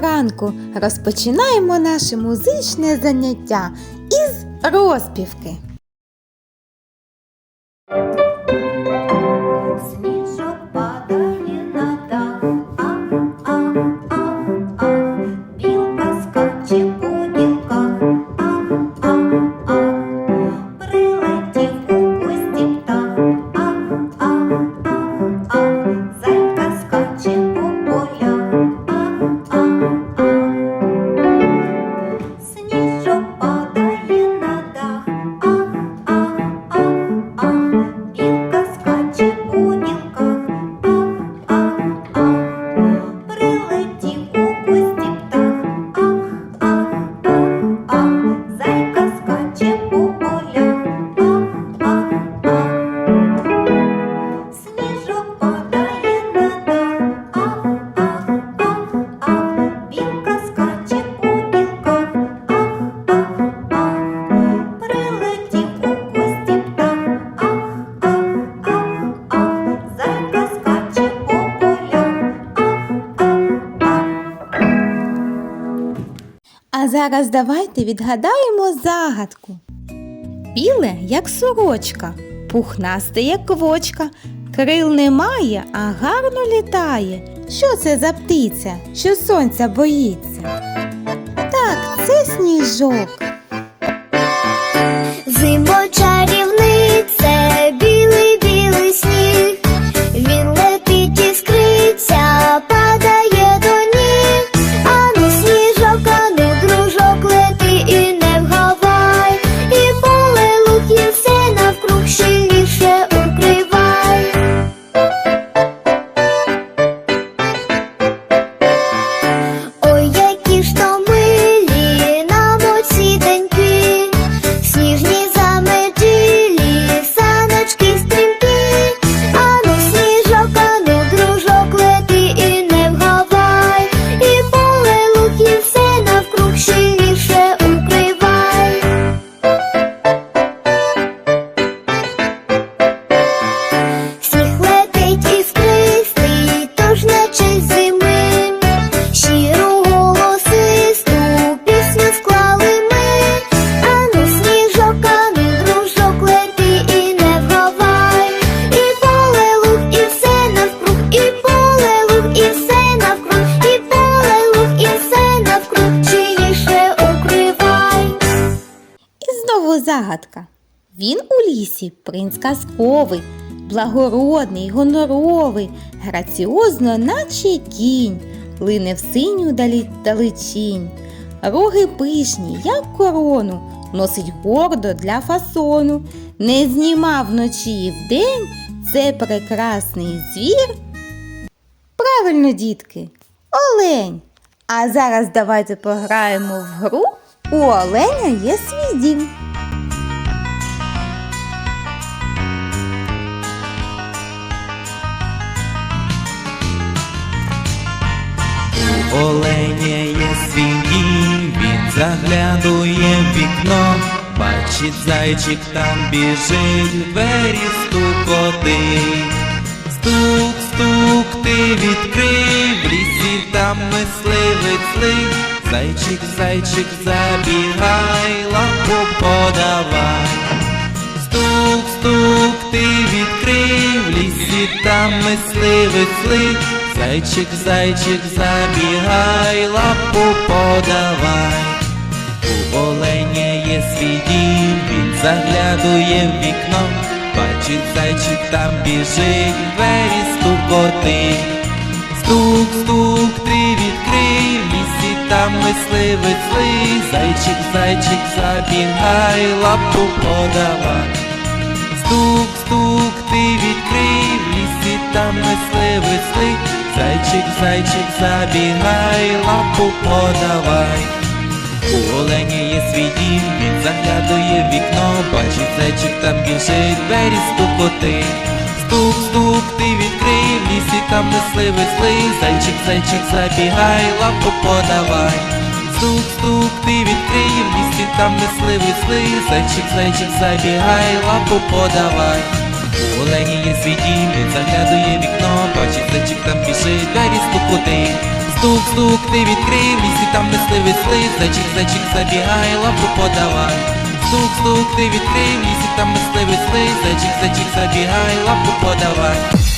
Ранку! Розпочинаємо наше музичне заняття із розпівки. А зараз давайте відгадаємо загадку. Біле, як сорочка, пухнасте, як квочка, крил немає, а гарно літає. Що це за птиця, що сонця боїться? Так, це сніжок. Загадка. Він у лісі принц казковий, благородний, гоноровий, граціозно, наче кінь, лине в синю далі далечінь. Роги пишні, як корону, носить гордо для фасону. Не знімав вночі і вдень це прекрасний звір. Правильно, дітки, олень. А зараз давайте пограємо в гру. У оленя є свій дім. У оленя є свій дім, він заглядує в вікно, бачить зайчик там біжить, двері стукотить. Стук, стук, ти відкрив, в лісі там мисливець злий. Зайчик, зайчик, забігай, лапу подавай. Стук, стук, ти відкрив, в лісі там мисливець злий. Зайчик, зайчик, забігай, лапу подавай. У оленя є свій дім, він заглядує в вікно, бачить зайчик там біжить, двері стукотить. Стук, стук, ти відкрив, лісі там мисливець злий, зайчик, зайчик, забігай, лапу подавай. Стук, стук, ти відкрив, лісі там мисливець злий, зайчик, зайчик, забігай, лапу подавай. У оленя є свій дім, він заглядує в вікно, бачить зайчик там біжить, двері стукотить. Стук, стук, ти відкрив, в лісі там мисливець злий, зайчик, зайчик, забігай, лапу подавай. Стук, стук, ти відкрив, в лісі там мисливець злий, зайчик, зайчик, забігай, лапу подавай. У оленя є свій дім, він заглядує в вікно, стукотить. Стук, стук, ти відкрив, в лісі там мисливець слив, зайчик, зайчик, забігай, лапу подавай. Стук, стук, ти відкрив, в лісі там мисливець слив, зайчик, зайчик, забігай, лапу подавай.